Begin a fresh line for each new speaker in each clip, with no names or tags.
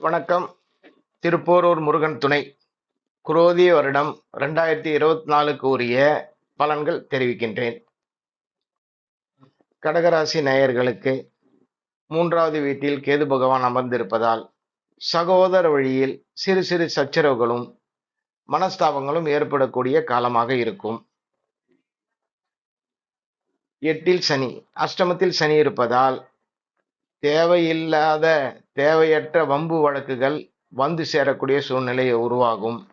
வணக்கம். திருப்போரூர் முருகன் துணை. குரோதி வருடம் ரெண்டாயிரத்தி இருபத்தி நாலுக்கு உரிய பலன்கள் தெரிவிக்கின்றேன். கடகராசி நேயர்களுக்கு மூன்றாவது வீட்டில் கேது பகவான் அமர்ந்திருப்பதால் சகோதர வழியில் சிறு சிறு சச்சரவுகளும் மனஸ்தாபங்களும் ஏற்படக்கூடிய காலமாக இருக்கும். எட்டில் சனி அஷ்டமத்தில் சனி இருப்பதால் தேவையில்லாத தேவையற்ற வம்பு வழக்குகள் வந்து சேரக்கூடிய சூழ்நிலை உருவாகும்.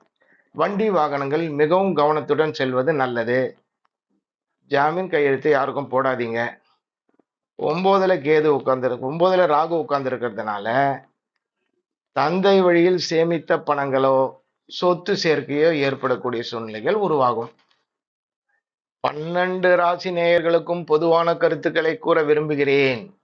வண்டி வாகனங்கள் மிகவும் கவனத்துடன் செல்வது நல்லது. ஜாமீன் கையெழுத்து யாருக்கும் போடாதீங்க. ஒம்போதில் கேது உட்கார்ந்து ஒம்போதில் ராகு உட்கார்ந்துருக்கிறதுனால தந்தை வழியில் சேமித்த பணங்களோ சொத்து சேர்க்கையோ ஏற்படக்கூடிய சூழ்நிலைகள் உருவாகும். பன்னெண்டு ராசி நேயர்களுக்கும் பொதுவான கருத்துக்களை கூற விரும்புகிறேன்.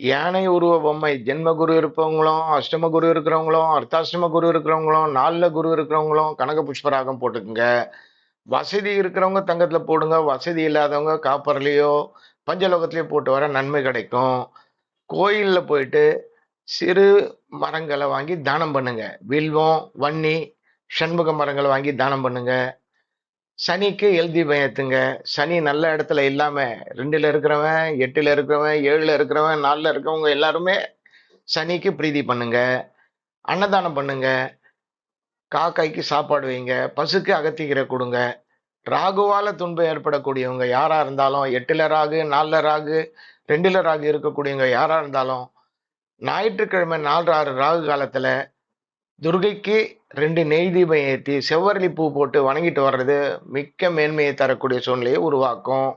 யானை உருவ பொம்மை ஜென்ம குரு இருப்பவங்களும் அஷ்டம குரு இருக்கிறவங்களும் அர்த்தாஷ்டம குரு இருக்கிறவங்களும் நாலில் குரு இருக்கிறவங்களும் கனக புஷ்பராகம் போட்டுக்குங்க. வசதி இருக்கிறவங்க தங்கத்தில் போடுங்க வசதி இல்லாதவங்க காப்பர்லேயோ பஞ்சலோகத்துலேயோ போட்டு வர நன்மை கிடைக்கும். கோயிலில் போயிட்டு சிறு மரங்களை வாங்கி தானம் பண்ணுங்க. வில்வம் வன்னி சண்முக மரங்களை வாங்கி தானம் பண்ணுங்க. சனிக்கு எழுதி பயத்துங்க சனி நல்ல இடத்துல இல்லாம ரெண்டுல இருக்கிறவன் எட்டுல இருக்கிறவன் ஏழுல இருக்கிறவன் நாலுல இருக்கிறவங்க எல்லாருமே சனிக்கு பிரீதி பண்ணுங்க. அன்னதானம் பண்ணுங்க. காக்காய்க்கு சாப்பாடு வைங்க. பசுக்கு அகத்திக்கீரை கொடுங்க. ராகுவால துன்பம் ஏற்படக்கூடியவங்க யாரா இருந்தாலும் எட்டுல ராகு நாலுல ராகு ரெண்டுல ராகு இருக்கக்கூடியவங்க யாரா இருந்தாலும் ஞாயிற்றுக்கிழமை நாலு ஆறு ராகு காலத்துல துர்கைக்கு ரெண்டு நெய் தீபம் ஏற்றி செவ்வரளி பூ போட்டு வணங்கிட்டு வர்றது மிக்க மேன்மையை தரக்கூடிய சூழ்நிலையை உருவாக்கும்.